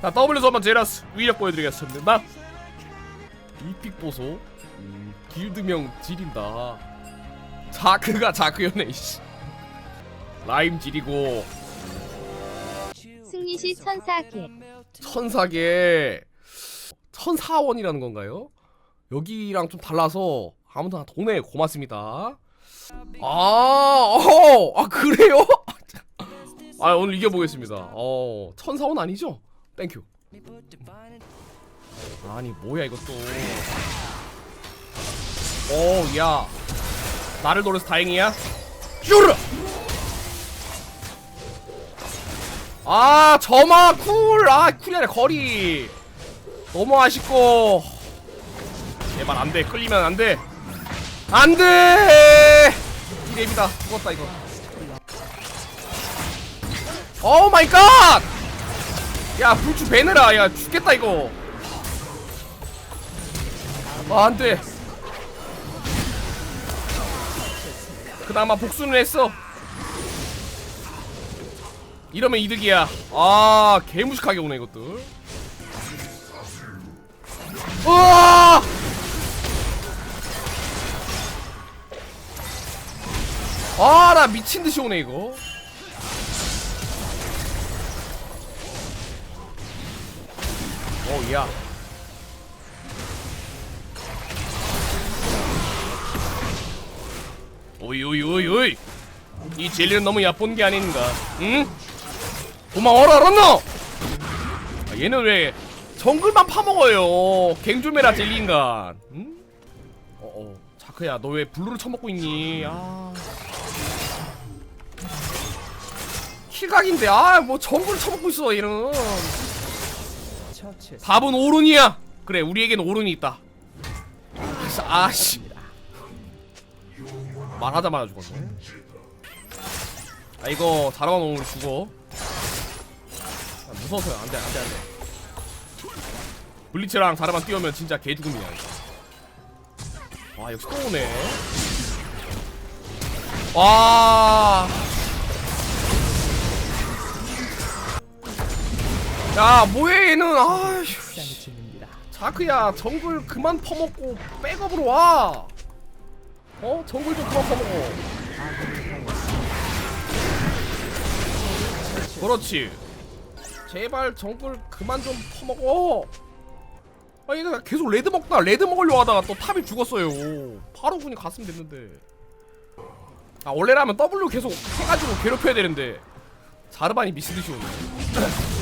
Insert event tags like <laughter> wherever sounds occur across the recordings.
자 W 소만 제라스 위력 보여드리겠습니다 이픽 보소 음, 길드명 지린다 자크가 자크였네 이씨 라임 지리고 승리시 천사계 천사계 천사원이라는 건가요? 여기랑 좀 달라서 아무튼 돈에 고맙습니다. 아, 어, 아 그래요? <laughs> 아 오늘 이겨보겠습니다. 어, 천사원 아니죠? 땡큐. 아니 뭐야 이것도. 오, 야, 나를 노려서 다행이야. 쭈르. 아, 점화 쿨. 아, 쿨이 아니라 거리. 너무 아쉽고. 제발 안 돼. 끌리면 안 돼. 안 돼. 이랩이다. 죽었다 이거. 오 마이 갓! 야, 불주 배내라. 야, 죽겠다 이거. 아, 안 돼. 그나마 복수는 했어. 이러면 이득이야. 아, 개무식하게 오네 이것들. 우와! 아, 나 미친 듯이 오네 이거. 오, 야. 오이 오이 오이 오이. 이 젤리는 너무 얕본 게 아닌가? 응? 도망어라 알았노? 아, 얘는 왜 정글만 파먹어요? 갱조메라 젤리 인간. 응? 어어 자크야 너 왜 블루를 처먹고 있니? 아. 킬각인데 아 뭐 정글을 처먹고 있어 얘는. 답은 오른이야. 그래 우리에겐 오른이 있다. 아씨. 말하자마자 죽었네. 아 이거 자라만 우리 죽어. 아, 무서워서요. 안돼 안돼 안돼. 블리츠랑 자라만 뛰어면 진짜 개 죽음이야. 이거. 와 역시 또 오네. 와. 야 뭐해 얘는 아휴. 씨. 자크야 정글 그만 퍼먹고 백업으로 와. 어 정글 좀 그만 퍼먹어. 그렇지. 제발 정글 그만 좀 퍼먹어. 아 얘가 계속 레드 먹다 레드 먹으려 하다가 또 탑이 죽었어요. 바로 군이 갔으면 됐는데. 아 원래라면 W 계속 해가지고 괴롭혀야 되는데 자르반이 미스듯이 오네.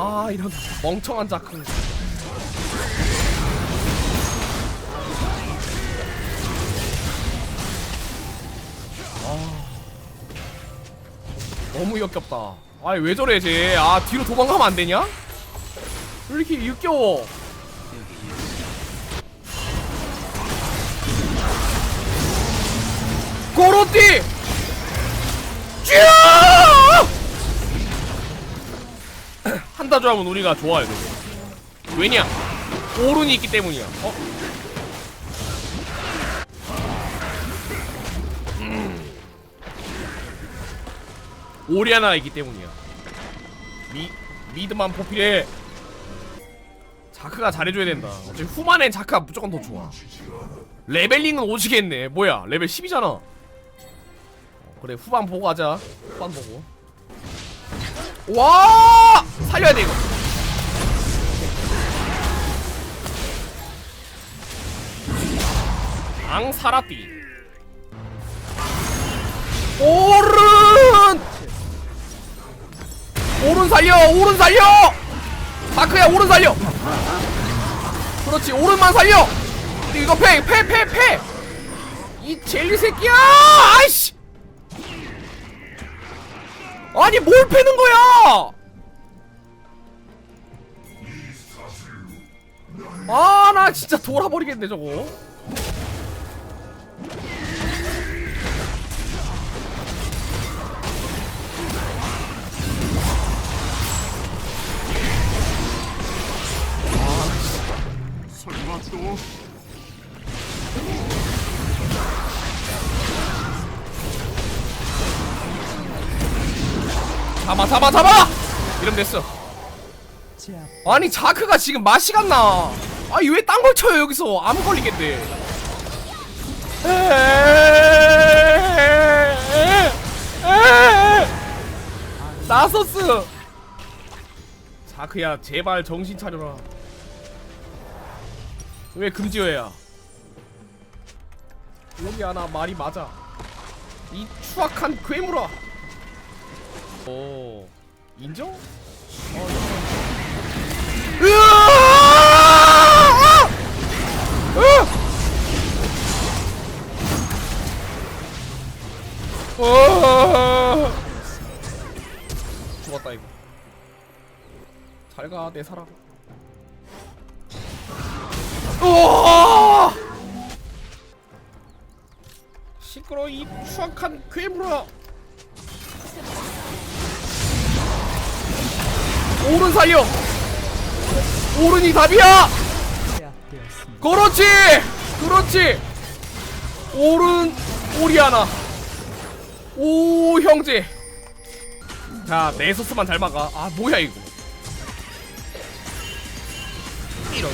아 이런 멍청한 자크. 너무 역겹다. 아니 왜 저래 쟤? 아 뒤로 도망가면 안 되냐? 왜 이렇게 역겨워? 고로띠! 쥐어! 한다 조합은 우리가 좋아요. 되게. 왜냐? 오른이 있기 때문이야. 어? 오리아나가 있기 때문이야. 미 미드만 포필해. 자크가 잘해줘야 된다. 어차피 후반엔 자크가 무조건 더 좋아. 레벨링은 오지겠네. 뭐야? 레벨 10이잖아. 어, 그래 후반 보고 가자. 후반 보고. 와! 살려야 돼 이거. 앙사라띠. 오른! 오른 살려! 오른 살려! 다크야 오른 살려! 그렇지 오른만 살려! 이거 패! 패! 패! 패! 이 젤리 새끼야! 아이씨! 아니 뭘 패는 거야! 아 나 진짜 돌아버리겠네 저거. 잡아 잡아 잡아! 이러면 됐어. 아니 자크가 지금 맛이 갔나 아니 왜 딴 걸 쳐요 여기서? 암 걸리겠네. 나소스! 자크야 제발 정신 차려라. 왜 금지어야? 여기 하나 말이 맞아. 이 추악한 괴물아. 오 인정? 어, 잘가 내 사람 우와! 시끄러 이 추악한 괴물아! 오른 살려! 오른이 답이야! 그렇지! 그렇지! 오른 오리아나. 오 형제. 자 네소스만 잘 막아. 아 뭐야 이거 이런.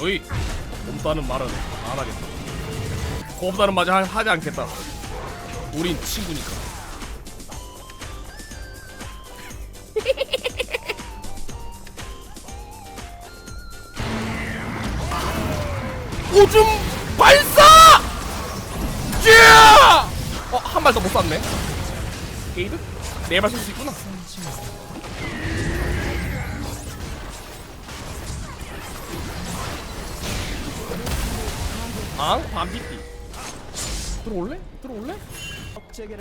여기 곰다는 말은 안 하겠다. 곰다는 말은 하- 하지 않겠다. 우린 친구니까. <laughs> 오줌 발 더 못 쐈네. 게이드? 네발 쏠 수 있구나. 앙, 밤비띠. 들어올래? 들어올래?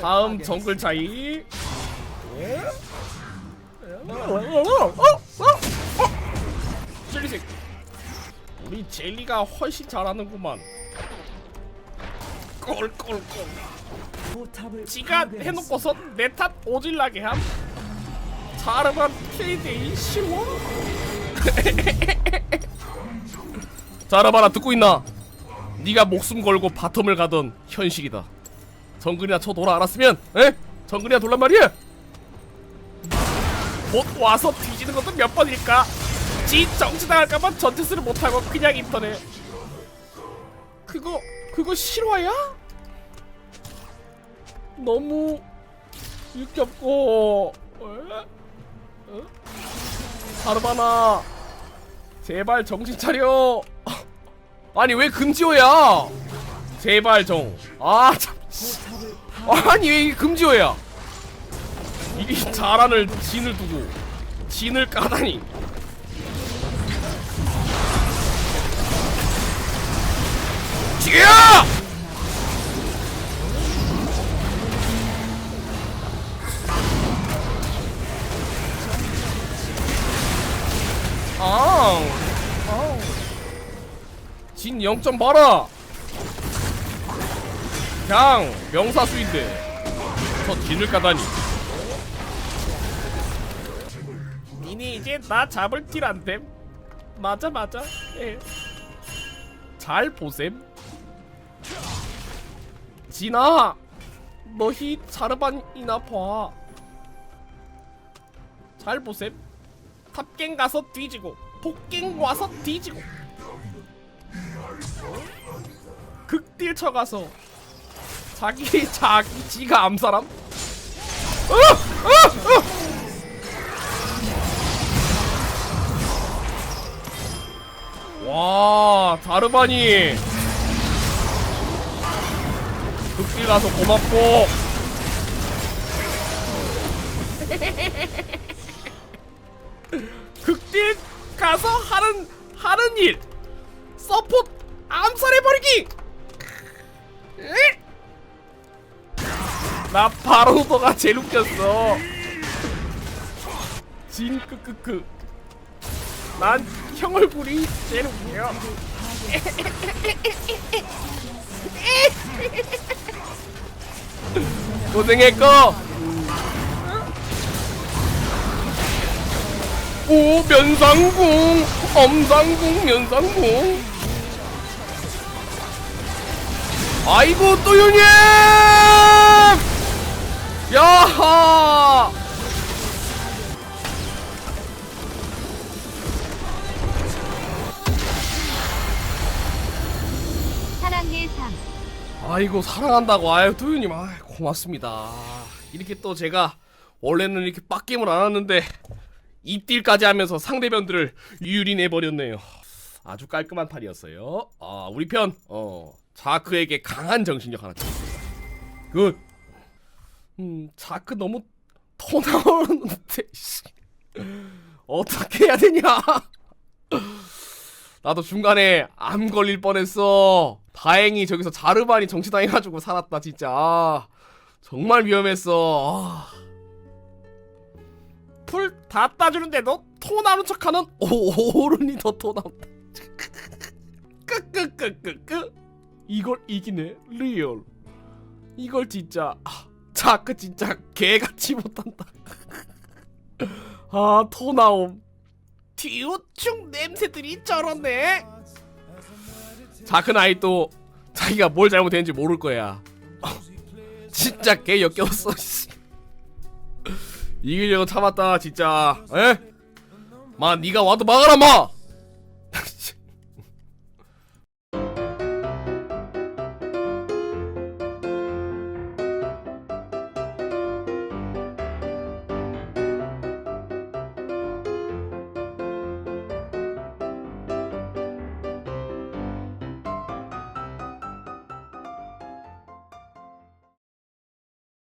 다음 정글 차이. 젤리색. 우리 젤리가 훨씬 잘하는구만. 꼴꼴꼴. 지가 해놓고서 내 탓 오질나게 함. 자르만 KD 쉬워? 자르바라 듣고 있나? 네가 목숨 걸고 바텀을 가던 현실이다. 정글이나 쳐 돌아 알았으면, 에? 정글이나 돌란 말이야. 못 와서 뒤지는 것도 몇 번일까? 지 정치당할까봐 전투수를 못하고 그냥 인터넷. 그거 그거 실화야? 너무 역겹고. 에? 어? 하르바나 제발 정신 차려. 아니 왜 금지어야? 제발 정. 아 참. 아니 왜 이게 금지어야? 이 자란을 진을 두고 진을 까다니. 지야! 아, 아. 진 0점 봐라. 그냥 명사수인데 저 진을 까다니. 니네 이제 나 잡을 길 안 됨. 맞아 맞아. 예. 잘 보셈. 진아, 너희 자르반이나 봐. 잘 보셈. 탑갱 가서 뒤지고 복갱 와서 뒤지고 극딜 쳐가서 자기 자기 지가 암사람 어! 어! 어! 와 다르바니 극딜 가서 고맙고 <laughs> 극딜 가서 하는 하는 일. 서포트 암살해버리기! 나 바로 너가 제일 웃겼어. 진 크크크 난형 얼굴이 제일 웃겨. <laughs> 고생했고 오 면상궁 엄상궁 면상궁. 아이고 또윤님! 야하! 사랑의 삶. 아이고 사랑한다고. 아유 도윤님. 아 고맙습니다. 이렇게 또 제가 원래는 이렇게 빡게임을 안 하는데 입딜까지 하면서 상대편들을 유린해 버렸네요 아주 깔끔한 판이었어요 아 우리 편 어 자크에게 강한 정신력 하나 굿 음, 자크 너무 토 나오는데 씨. 어떻게 해야 되냐 나도 중간에 암 걸릴 뻔했어. 다행히 저기서 자르반이 정치당해가지고 살았다 진짜. 아, 정말 위험했어. 아. 풀 다 따주는데도 토 나는 척하는 오- 오른이 더 토 나온다. <laughs> 끄끄끄끄끄 이걸 이기네 리얼. 이걸 진짜 아, 자크 진짜 개같이 못한다. <laughs> 아 토 나옴. 디오충 냄새들이 저렇네. 자큰 아이 또 자기가 뭘 잘못했는지 모를 거야. <laughs> 진짜 개 역겨웠어. 씨. 이기려고 참았다 진짜. 에? 마 네가 와도 막아라 마.